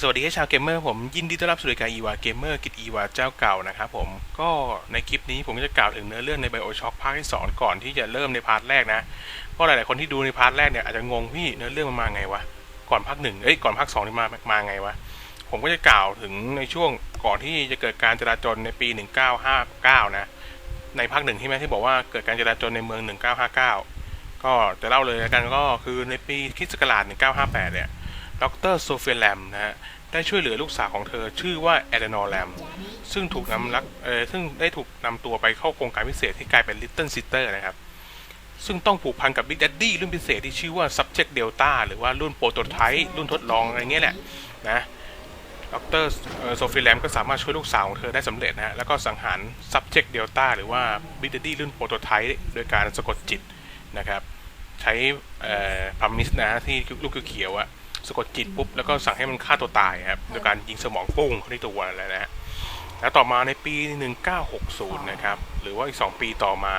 สวัสดีให้ชาวเกมเมอร์ผมยินดีต้อนรับสู่รายการอีวาเกมเมอร์กิจอีวาเจ้าเก่านะครับผมก็ในคลิปนี้ผมจะกล่าวถึงเนื้อเรื่องใน BioShock ภาคที่สองก่อนที่จะเริ่มในพาร์ทแรกนะก็หลายๆคนที่ดูในพาร์ทแรกเนี่ยอาจจะงงพี่เนื้อเรื่องมันมาไงวะก่อนภาคหนึ่งเอ้ยก่อนภาคสองนี่มามาไงวะผมก็จะกล่าวถึงในช่วงก่อนที่จะเกิดการจราจรในปี 1959 นะในภาคหนึ่งที่แม่ที่บอกว่าเกิดการจราจรในเมือง 1959 ก็จะเล่าเลยล้วกันก็คือในปีคริสต์ศักราช1958 เนี่ย ดรโซเฟียแลมนะฮะได้ช่วยเหลือลูกสาวของเธอชื่อว่าแอดนอร์แลมซึ่งถูกนำลักเออซึ่งได้ถูกนำตัวไปเข้าโครงการพิเศษที่กลายเป็นลิตเติ้ลซิสเตอร์นะครับซึ่งต้องผูกพันกับบิ๊ก d ดดดี้รุ่นพิเศษที่ชื่อว่า Subject Delta หรือว่ารุ่นโปรโตไทป์รุ่นทดลองอะไรเงี้ยแหละนะดรโซเฟียแลมก็สามารถช่วยลูกสาวของเธอได้สำเร็จนะฮะแล้วก็สังหาร Subject Delta หรือว่า Big Daddy รุ่นโปรโตไทป์โดยการสะกดจิตนะครับ ใช้พามิสนะที่ลูกเขียวอะ สะกดจิตปุ๊บแล้วก็สั่งให้มันฆ่าตัวตายครับโดยการยิงสมองปุ้งเข้าที่ตัวอะไรนะฮะแล้วต่อมาในปี 1960 นะครับ หรือว่าอีก 2 ปีต่อมา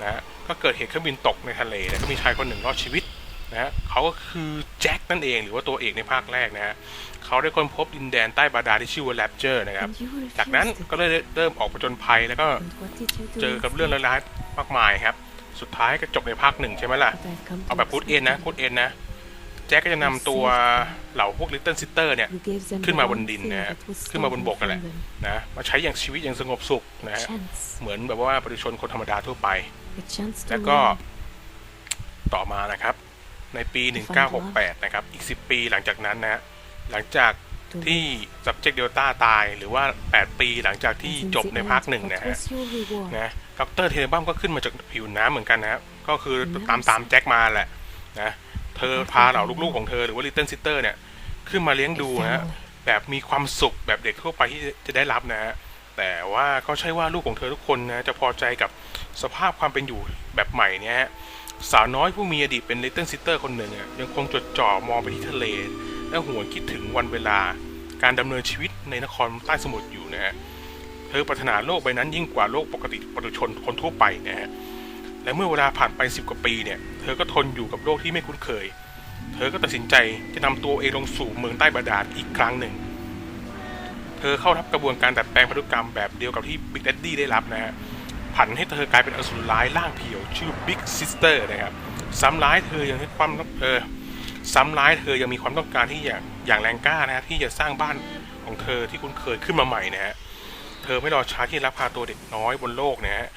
นะฮะก็เกิดเหตุเครื่องบินตกในทะเลแล้วก็มีชายคนหนึ่งรอดชีวิตนะฮะเขาก็คือแจ็คนั่นเองหรือว่าตัวเอกในภาคแรกนะฮะเขาได้ค้นพบดินแดนใต้บาดาลที่ชื่อว่าแรปเจอร์นะครับ จากนั้นก็เลยเริ่มออกผจญภัยแล้วก็เจอกับเรื่องร้ายๆมากมายครับ สุดท้ายก็จบในภาคหนึ่งใช่ไหมล่ะ เอาแบบพูดเอ็นนะพูดเอ็นนะ แจ็คก็จะนำตัวเหล่าพวกลิตเติ้ลซิสเตอร์เนี่ย ขึ้นมาบนดินนะฮะขึ้นมาบนบกกันแหละนะมาใช้อย่างชีวิตอย่างสงบสุขนะฮะเหมือนแบบว่าประชาชนคนธรรมดาทั่วไป แล้วก็ต่อมานะครับ ในปี 1968 นะครับ อีก 10 ปีหลังจากนั้นนะฮะหลังจากที่ subject delta ตายหรือว่า 8 ปีหลังจากที่จบในภาคหนึ่งนะฮะนะดรเทเลบัมก็ขึ้นมาจากผิวน้ำเหมือนกันนะครับก็คือตามตามแจ็คมาแหละนะ เธอพาเหล่าลูกๆของเธอหรือว่าลิตเติ้ลซิสเตอร์เนี่ยขึ้นมาเลี้ยงดูนะฮะแบบมีความสุขแบบเด็กทั่วไปที่จะได้รับนะฮะแต่ว่าก็ใช่ว่าลูกของเธอทุกคนนะจะพอใจกับสภาพความเป็นอยู่แบบใหม่เนี่ยฮะสาวน้อยผู้มีอดีตเป็นลิตเติ้ลซิสเตอร์คนหนึ่งอะยังคงจดจ่อมองไปที่ทะเล และหวนคิดถึงวันเวลาการดำเนินชีวิตในนครใต้สมุทรอยู่นะฮะเธอปรารถนาโลกใบนั้นยิ่งกว่าโลกปกติปุถุชนคนทั่วไปนะฮะ และเมื่อเวลาผ่านไปสิบกว่าปีเนี่ย เธอก็ทนอยู่กับโลกที่ไม่คุ้นเคย เธอก็ตัดสินใจจะนำตัวเองลงสู่เมืองใต้บาดาลอีกครั้งหนึ่ง เธอเข้ารับกระบวนการดัดแปลงพันธุกรรมแบบเดียวกับที่บิ๊ก d ดดดี้ได้รับนะฮะ ผันให้เธอกลายเป็นอสูรร้ายร่างเพียวชื่อบิ๊กซิสเตอร์นะครับ ซ้ำร้ายเธอยังให้ความเออซ้ำร้ายเธอยังมีความต้องการที่อยางอย่างแรงกล้านะฮะที่จะสร้างบ้านของเธอที่คุ้นเคยขึ้นมาใหม่นะฮะ เธอไม่รอช้าที่รับพาตัวเด็กน้อยบนโลกนะฮะ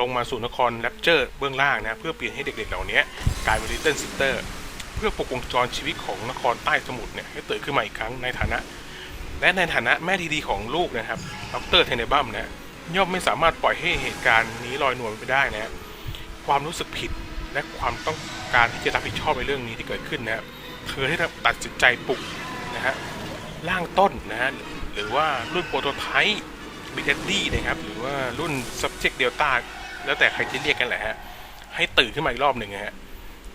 ลงมาสู่นครแรปเจอร์เบื้องล่างนะเพื่อเปลี่ยนให้เด็กๆเหล่านี้กลายเป็นลิตเติ้ลซิสเตอร์เพื่อปกวงจรชีวิตของนครใต้สมุทรเนี่ยให้ตื่นขึ้นมาอีกครั้งในฐานะ และในฐานะแม่ที่ดีของลูกนะครับดรเทเนบัมนะย่อมไม่สามารถปล่อยให้เหตุการณ์นี้ลอยนวลไปได้นะความรู้สึกผิดและความต้องการที่จะรับผิดชอบในเรื่องนี้ที่เกิดขึ้นนะเธอให้ตัดสินใจปลุกนะฮะร่างต้นนะฮะหรือว่ารุ่นโปรโตไทป์บิ๊ก d ดดี้นะครับหรือว่ารุ่น subject delta แล้วแต่ใครจะเรียกกันแหละฮะ ให้ตื่นขึ้นมาอีกรอบหนึ่งฮะ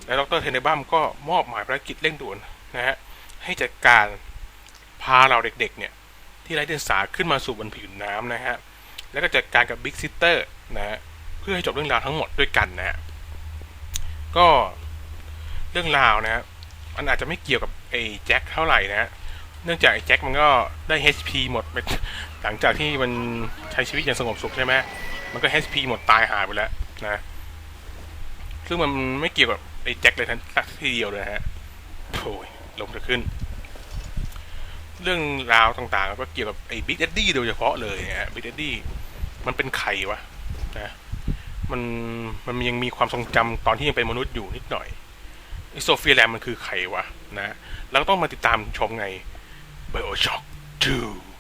แล้วดรเทเนบัมก็มอบหมายภารกิจเร่งด่วนนะฮะ ให้จัดการพาเราเด็กๆ เนี่ย ที่ไร้เดียงสาขึ้นมาสู่บนผิวน้ำนะฮะ แล้วก็จัดการกับบิ๊กซิสเตอร์นะฮะ เพื่อให้จบเรื่องราวทั้งหมดด้วยกันนะฮะ ก็เรื่องราวนะฮะ มันอาจจะไม่เกี่ยวกับไอ้แจ็คเท่าไหร่นะฮะเนื่องจากไอ้แจ็คมันก็ได้ HP หมดไปหลังจากที่มันใช้ชีวิตอย่างสงบสุขใช่ไหม มันก็ HP หมดตายหายไปแล้วนะ ซึ่งมันไม่เกี่ยวกับไอ้แจ็คเลยทันสักทีเดียวเลยฮะโถยลมจะขึ้น เรื่องราวต่างๆ ก็เกี่ยวกับไอ้บิ๊ก d ดดี้โดยเฉพาะเลยฮะบิ๊ก d ดดี้มันเป็นใครวะนะมันมันยังมีความทรงจำตอนที่ยังเป็นมนุษย์อยู่นิดหน่อยไอโซเฟียแรมมันคือใครวะนะ แล้วก็ต้องมาติดตามชมไง Bioshock 2